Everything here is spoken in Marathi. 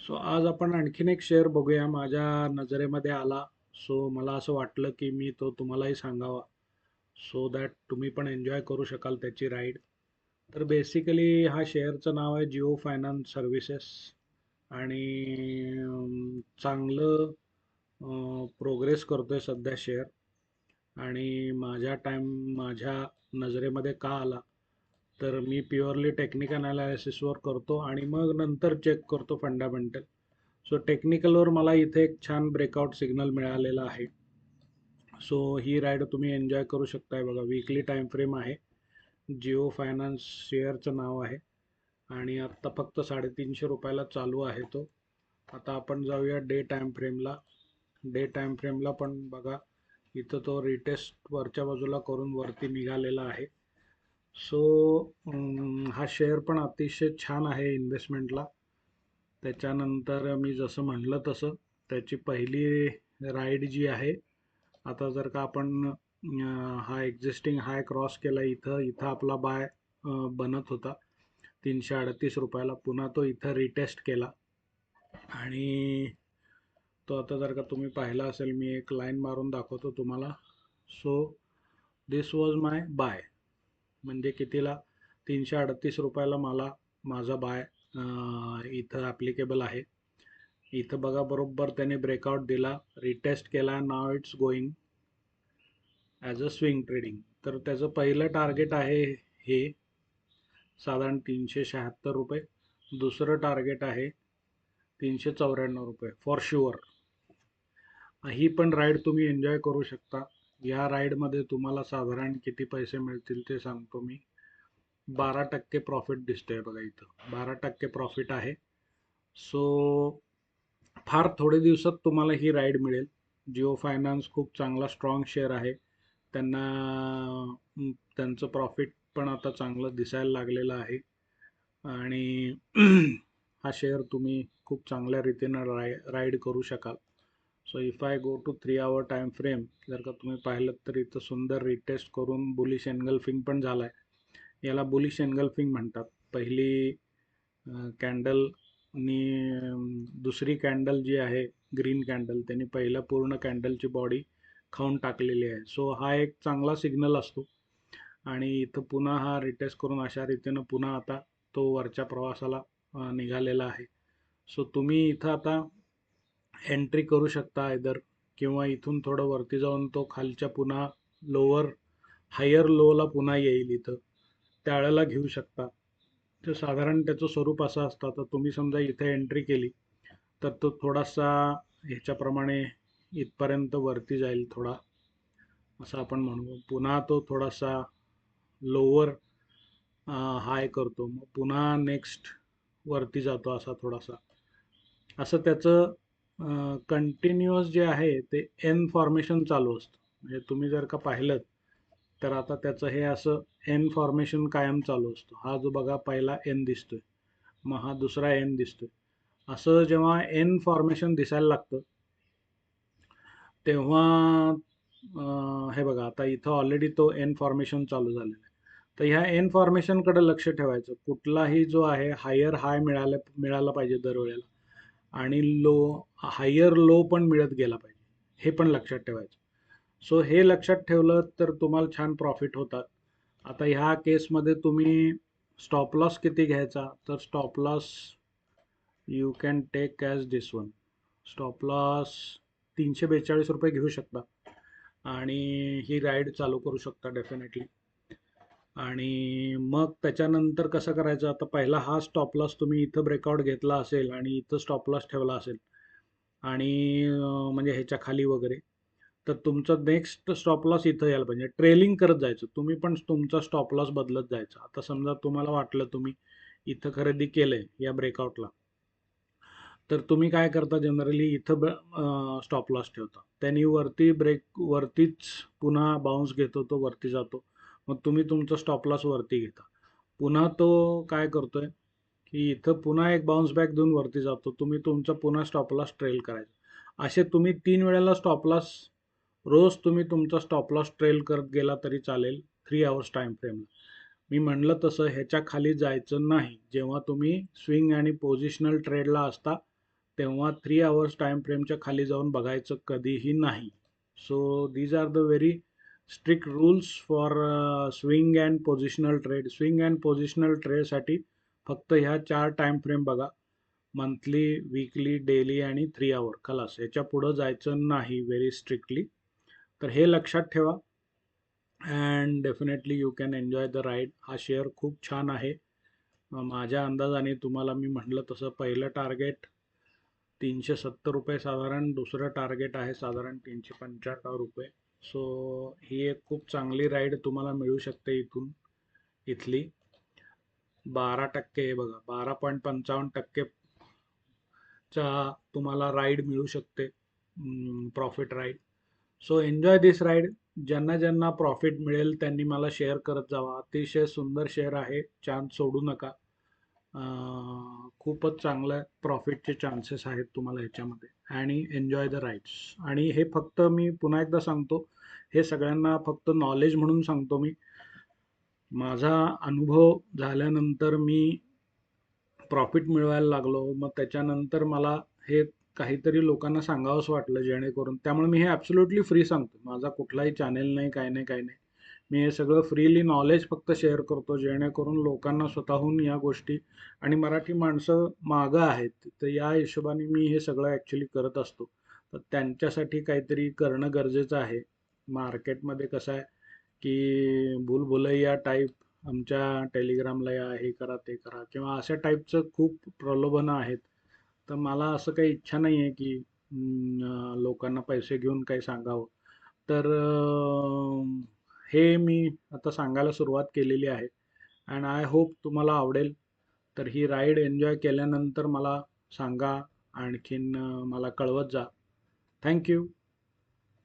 सो आज आपण आणखीन एक शेअर बघूया. माझ्या नजरेमध्ये आला. सो मला असं वाटलं की मी तो तुम्हालाही सांगावा. सो दॅट तुम्ही पण एन्जॉय करू शकाल त्याची राईड तर बेसिकली हा शेअरचं नाव आहे जिओ फायनान्स सर्व्हिसेस आणि चांगलं प्रोग्रेस करतो आहे सध्या शेअर आणि माझ्या टाईम माझ्या नजरेमध्ये का आला? तर मी प्युअरली टेक्निकल अनालिसिसवर करतो आणि मग नंतर चेक करतो फंडामेंटल सो टेक्निकलवर मला इथे एक छान ब्रेकआउट सिग्नल मिळालेला आहे. सो ही राईड तुम्ही एन्जॉय करू शकताय बघा. वीकली टाईम फ्रेम आहे. जिओ फायनान्स शेअरचं नाव आहे. आणि आत्ता फक्त साडेतीनशे रुपयाला चालू आहे तो. आता आपण जाऊया डे टाईम फ्रेमला डे टाईम फ्रेमला पण बघा इथं तो रिटेस्ट वरच्या बाजूला करून वरती निघालेला आहे. सो हा शेअर पण अतिशय छान आहे इन्व्हेस्टमेंटला त्याच्यानंतर मी जसं म्हणलं तसं त्याची पहिली राईड जी आहे आता जर का आपण हा एक्झिस्टिंग हाय क्रॉस केला इथं इथं आपला बाय बनत होता तीनशे अडतीस रुपयाला पुन्हा तो इथं रिटेस्ट केला. आणि तो आता जर का तुम्ही पाहिला असेल मी एक लाईन मारून दाखवतो तुम्हाला. So this was my buy म्हणजे कितीला? तीनशे अडतीस रुपयाला मला माझा बाय इथं ॲप्लिकेबल आहे. इथं बघा बरोबर त्याने ब्रेकआउट दिला रिटेस्ट केला now it's going as a swing trading तर त्याचं पहिलं टार्गेट आहे हे साधारण तीनशे शहात्तर रुपये. दुसरं टार्गेट आहे तीनशे चौऱ्याण्णव रुपये फॉर शुअर ही पण राईड तुम्ही एन्जॉय करू शकता. या राईडमध्ये तुम्हाला साधारण किती पैसे मिळतील ते सांगतो मी. बारा टक्के प्रॉफिट दिसतोय बघा इथं. बारा टक्के प्रॉफिट आहे. सो फार थोडे दिवसात तुम्हाला ही राईड मिळेल. जिओ फायनान्स खूप चांगला स्ट्रॉंग शेअर आहे. त्यांना त्यांचं प्रॉफिट पण आता चांगलं दिसायला लागलेलं आहे. आणि हा शेअर तुम्ही खूप चांगल्या रीतीनं राय राईड करू शकाल. So if I go to three hour time frame जर का तुम्ही पाहिलं तर इथं सुंदर रिटेस्ट करून बुलिश एनगल्फिंग पण झालं आहे याला बुलिश एनगल्फिंग म्हणतात. पहिली कॅन्डलनी दुसरी कॅन्डल जी आहे ग्रीन कॅन्डल त्यांनी पहिल्या पूर्ण कॅन्डलची बॉडी खाऊन टाकलेली आहे. सो हा एक चांगला सिग्नल असतो. आणि इथं पुन्हा हा रिटेस्ट करून अशा रीतीनं पुन्हा आता तो वरच्या प्रवासाला निघालेला आहे. सो तुम्ही इथं आता एंट्री करू शकता आयदर किंवा इथून थोडं वरती जाऊन तो खालच्या पुन्हा लोअर हायर लोला पुन्हा येईल इथं. त्यावेळेला घेऊ शकता. तर साधारण त्याचं स्वरूप असं असतं. तर तुम्ही समजा इथे एंट्री केली तर तो थोडासा ह्याच्याप्रमाणे इथपर्यंत वरती जाईल थोडा. असं आपण म्हणू. पुन्हा तो थोडासा लोअर हाय करतो. मग पुन्हा नेक्स्ट वरती जातो असा थोडासा. असं त्याचं कंटिन्युअस जे आहे ते एन फॉर्मेशन चालू असतं. म्हणजे तुम्ही जर का पाहिलं तर आता त्याचं हे असं एन फॉर्मेशन कायम चालू असतो. हा जो बघा पहिला एन दिसतोय. मग हा दुसरा एन दिसतोय. असं जेव्हा एन फॉर्मेशन दिसायला लागतं तेव्हा हे बघा आता इथं ऑलरेडी तो एन फॉर्मेशन चालू झालेला आहे. तर ह्या एन फॉर्मेशनकडे लक्ष ठेवायचं. कुठलाही जो आहे हायर हाय मिळाला मिळाला पाहिजे दरवेळेला. आणि लो हायर लो पण मिळत गेला पाहिजे. हे पण लक्षात ठेवायचं. सो हे लक्षात ठेवलं तर तुम्हाला छान प्रॉफिट होतात. आता ह्या केसमध्ये तुम्ही स्टॉप लॉस किती घ्यायचा? तर stop loss you can take as this one stop loss तीनशे बेचाळीस रुपये घेऊ शकता. आणि ही राईड चालू करू शकता डेफिनेटली आणि मग त्याच्यानंतर कसं करायचं? आता पहिला हा स्टॉप लॉस तुम्ही इथं ब्रेकआउट घेतला असेल आणि इथं स्टॉप लॉस ठेवला असेल आणि म्हणजे ह्याच्या खाली वगैरे तर तुमचं नेक्स्ट स्टॉप लॉस इथं यायला पाहिजे. ट्रेलिंग करत जायचं. तुम्ही पण तुमचा स्टॉप लॉस बदलत जायचा. आता समजा तुम्हाला वाटलं तुम्ही इथं खरेदी केलंय या ब्रेकआउटला तर तुम्ही काय करता जनरली इथं स्टॉप लॉस ठेवता. त्यांनी वरती ब्रेक वरतीच पुन्हा बाउन्स घेतो तो वरती जातो. मग तुम्ही तुमचा स्टॉप लॉस वरती घेता. पुन्हा तो काय करतोय की इथं पुन्हा एक बाउन्स बॅक देऊन वरती जातो. तुम्ही तुमचा पुन्हा स्टॉप लॉस ट्रेल करायचा. असे तुम्ही तीन वेळेला स्टॉप लॉस रोज तुम्ही तुमचा स्टॉप लॉस ट्रेल करत गेला तरी चालेल थ्री आवर्स टाईम फ्रेमला मी म्हणलं तसं ह्याच्या खाली जायचं नाही. जेव्हा तुम्ही स्विंग आणि पोझिशनल ट्रेडला असता तेव्हा थ्री आवर्स टाईम फ्रेमच्या खाली जाऊन बघायचं कधीही नाही. So these are the very strict rules for swing and positional trade swing and positional ट्रेडसाठी फक्त ह्या चार टाईम फ्रेम बघा. मंथली वीकली डेली आणि थ्री आवर खलास. याच्या पुढं जायचं नाही व्हेरी स्ट्रिक्टली तर हे लक्षात ठेवा. And definitely you can enjoy the ride हा शेअर खूप छान आहे. माझ्या अंदाजाने तुम्हाला मी म्हटलं तसं पहिलं टार्गेट तीनशे सत्तर रुपये साधारण दुसरं टार्गेट आहे साधारण तीनशे पंच्याहत्तर रुपये. सो ही एक खूप चांगली राईड तुम्हाला मिळू शकते इथून इथली. बारा टक्के हे बघा बारा पॉईंट पंचावन्न टक्के चा तुम्हाला राईड मिळू शकते profit ride so enjoy this ride ज्यांना ज्यांना प्रॉफिट मिळेल त्यांनी मला शेअर करत जावा. अतिशय सुंदर शेअर आहे. चान्स सोडू नका. खूपच चांगलं प्रॉफिटचे चान्सेस आहेत तुम्हाला ह्याच्यामध्ये आणि एन्जॉय द राईड्स आणि हे फक्त मी पुन्हा एकदा सांगतो हे सगळ्यांना फक्त नॉलेज म्हणून सांगतो मी. माझा अनुभव झाल्यानंतर मी प्रॉफिट मिळवायला लागलो. मग त्याच्यानंतर मला हे काहीतरी लोकांना सांगावंच वाटलं जेणेकरून त्यामुळे मी हे ॲब्सोल्युटली फ्री सांगतो. माझा कुठलाही चॅनेल नाही काय नाही काय नाही. मी हे सगळं फ्रीली नॉलेज फक्त शेअर करतो जेणेकरून लोकांना स्वतःहून या गोष्टी आणि मराठी माणसं मागं आहेत तर या हिशोबाने मी हे सगळं ॲक्च्युली करत असतो. तर त्यांच्यासाठी काहीतरी करणं गरजेचं आहे. मार्केटमध्ये कसं आहे की भूलभुलैया टाईप आमच्या टेलिग्रामला या हे करा ते करा किंवा अशा टाईपचं खूप प्रलोभनं आहेत. तर मला असं काही इच्छा नाही आहे की लोकांना पैसे घेऊन काही सांगावं. तर हे मी आता सांगायला सुरुवात केलेली आहे. अँड आय होप तुम्हाला आवडेल. तर ही राईड एन्जॉय केल्यानंतर मला सांगा. आणखीन मला कळवत जा. थँक्यू